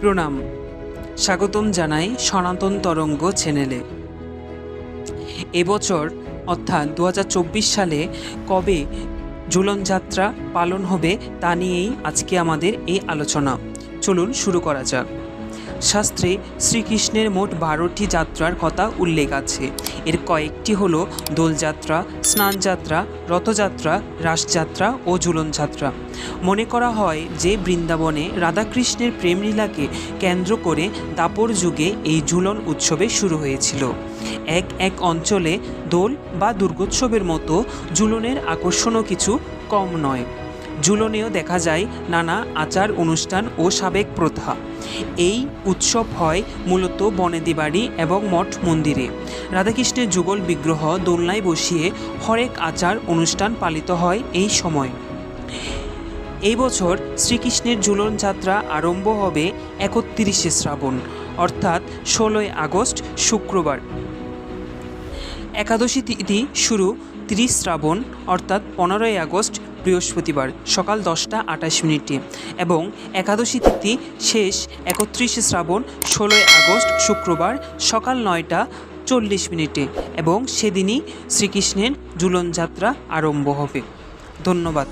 প্রণাম। স্বাগতম জানাই সনাতন তরঙ্গ চ্যানেলে। এবছর অর্থাৎ দু হাজার চব্বিশ সালে কবে ঝুলন যাত্রা পালন হবে তা নিয়েই আজকে আমাদের এই আলোচনা। চলুন শুরু করা যাক। শাস্ত্রে শ্রীকৃষ্ণের মোট বারোটি যাত্রার কথা উল্লেখ আছে। এর কয়েকটি হল দোলযাত্রা, স্নানযাত্রা, রথযাত্রা, রাসযাত্রা ও ঝুলনযাত্রা। মনে করা হয় যে বৃন্দাবনে রাধাকৃষ্ণের প্রেমলীলাকে কেন্দ্র করে দাপর যুগে এই ঝুলন উৎসবে শুরু হয়েছিল। এক এক অঞ্চলে দোল বা দুর্গোৎসবের মতো ঝুলনের আকর্ষণও কিছু কম নয়। ঝুলনেও দেখা যায় নানা আচার, অনুষ্ঠান ও সাবেক প্রথা। এই উৎসব হয় মূলত বনেদি বাড়ি এবং মঠ মন্দিরে। রাধাকৃষ্ণের যুগল বিগ্রহ দোলনায় বসিয়ে হরেক আচার, অনুষ্ঠান পালিত হয় এই সময়। এই বছর শ্রীকৃষ্ণের ঝুলন যাত্রা আরম্ভ হবে একত্রিশে শ্রাবণ, অর্থাৎ ষোলোই আগস্ট, শুক্রবার। একাদশী তিথি শুরু তিরিশ শ্রাবণ, অর্থাৎ পনেরোই আগস্ট বৃহস্পতিবার সকাল দশটা আঠাশ মিনিটে এবং একাদশী তিথি শেষ একত্রিশে শ্রাবণ ষোলোই আগস্ট শুক্রবার সকাল নয়টা চল্লিশ মিনিটে এবং সেদিনই শ্রীকৃষ্ণের ঝুলন যাত্রা আরম্ভ হবে। ধন্যবাদ।